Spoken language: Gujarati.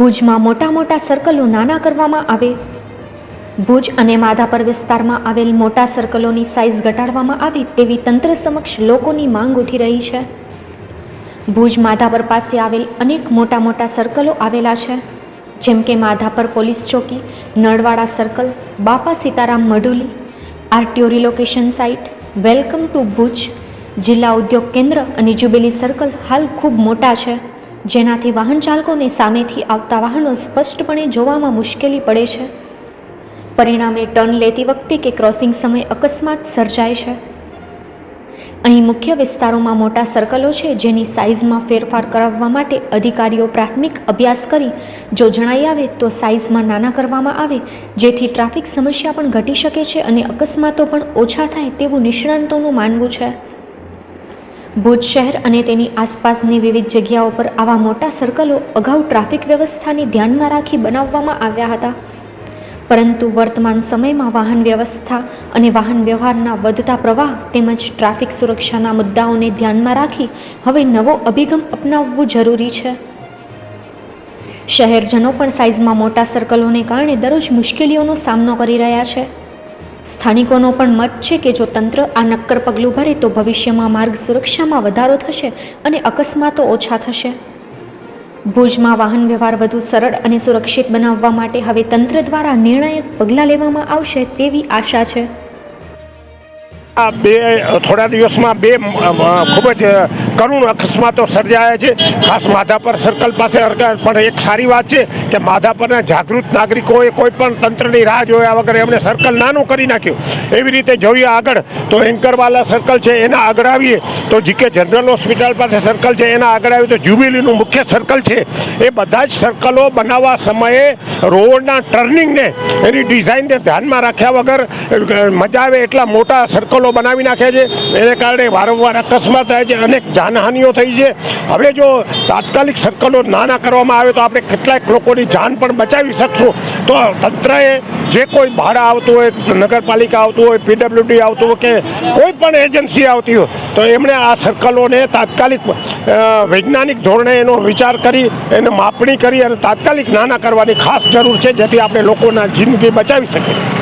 ભુજમાં મોટા મોટા સર્કલો નાના કરવામાં આવે. ભુજ અને માધાપર વિસ્તારમાં આવેલ મોટા સર્કલોની સાઇઝ ઘટાડવામાં આવે તેવી તંત્ર સમક્ષ લોકોની માંગ ઉઠી રહી છે. ભુજ માધાપર પાસે આવેલ અનેક મોટા મોટા સર્કલો આવેલા છે. જેમ કે માધાપર પોલીસ ચોકી, Nalwada circle Bapa Sitaram મઢુલી, RTO relocation site welcome to Bhuj, જિલ્લા ઉદ્યોગ કેન્દ્ર અને જુબેલી સર્કલ હાલ ખૂબ મોટા છે. જેનાથી વાહન ચાલકોને સામેથી આવતા વાહનો સ્પષ્ટપણે જોવામાં મુશ્કેલી પડે છે. પરિણામે ટર્ન લેતી વખતે કે ક્રોસિંગ સમયે અકસ્માત સર્જાય છે. અહીં મુખ્ય વિસ્તારોમાં મોટા સર્કલો છે, જેની સાઇઝમાં ફેરફાર કરાવવા માટે અધિકારીઓ પ્રાથમિક અભ્યાસ કરી જો જણાઈ આવે તો સાઇઝમાં નાના કરવામાં આવે, જેથી ટ્રાફિક સમસ્યા પણ ઘટી શકે છે અને અકસ્માતો પણ ઓછા થાય તેવું નિષ્ણાંતોનું માનવું છે. ભુજ શહેર અને તેની આસપાસની વિવિધ જગ્યાઓ પર આવા મોટા સર્કલો અગાઉ ટ્રાફિક વ્યવસ્થાને ધ્યાનમાં રાખી બનાવવામાં આવ્યા હતા. પરંતુ વર્તમાન સમયમાં વાહન વ્યવસ્થા અને વાહન વ્યવહારના વધતા પ્રવાહ તેમજ ટ્રાફિક સુરક્ષાના મુદ્દાઓને ધ્યાનમાં રાખી હવે નવો અભિગમ અપનાવવું જરૂરી છે. શહેરજનો પણ સાઇઝમાં મોટા સર્કલોને કારણે દરરોજ મુશ્કેલીઓનો સામનો કરી રહ્યા છે. સ્થાનિકોનો પણ મત છે કે જો તંત્ર આ નક્કર પગલું ભરે તો ભવિષ્યમાં માર્ગ સુરક્ષામાં વધારો થશે અને અકસ્માતો ઓછા થશે. ભુજમાં વાહન વ્યવહાર વધુ સરળ અને સુરક્ષિત બનાવવા માટે હવે તંત્ર દ્વારા નિર્ણાયક પગલાં લેવામાં આવશે તેવી આશા છે. આ બે, થોડા દિવસમાં બે ખૂબ જ કરુણ અકસ્માતો સર્જાયા છે. ખાસ માધાપર સર્કલ પાસે પણ એક સારી વાત છે કે માધાપરના જાગૃત નાગરિકોએ કોઈ પણ તંત્રની રાહ જોયા વગર એમણે સર્કલ નાનું કરી નાખ્યું. એવી રીતે જોઈએ આગળ, તો એન્કરવાલા સર્કલ છે એના આગળ આવીએ, તો જીકે જનરલ હોસ્પિટલ પાસે સર્કલ છે એના આગળ આવીએ, તો જ્યુબિલીનું મુખ્ય સર્કલ છે. એ બધા જ સર્કલો બનાવવા સમયે રોડના ટર્નિંગને એની ડિઝાઇનને ધ્યાનમાં રાખ્યા વગર મજા આવે એટલા મોટા સર્કલો બનાવી નાખ્યા છે. એને કારણે વારંવાર અકસ્માત થાય છે, અનેક જાનહાનિઓ થઈ છે. હવે જો તાત્કાલિક સર્કલો નાના કરવામાં આવે તો આપણે કેટલાક લોકોની જાન પણ બચાવી શકશું. તો તંત્રએ જે કોઈ ભાડા આવતું હોય, નગરપાલિકા આવતું હોય, પીડબ્લ્યુડી આવતું હોય કે કોઈ પણ એજન્સી આવતી હોય, તો એમણે આ સર્કલોને તાત્કાલિક વૈજ્ઞાનિક ધોરણે એનો વિચાર કરી, એને માપણી કરી અને તાત્કાલિક નાના કરવાની ખાસ જરૂર છે, જેથી આપણે લોકોના જિંદગી બચાવી શકીએ.